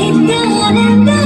அழைத்து அடங்க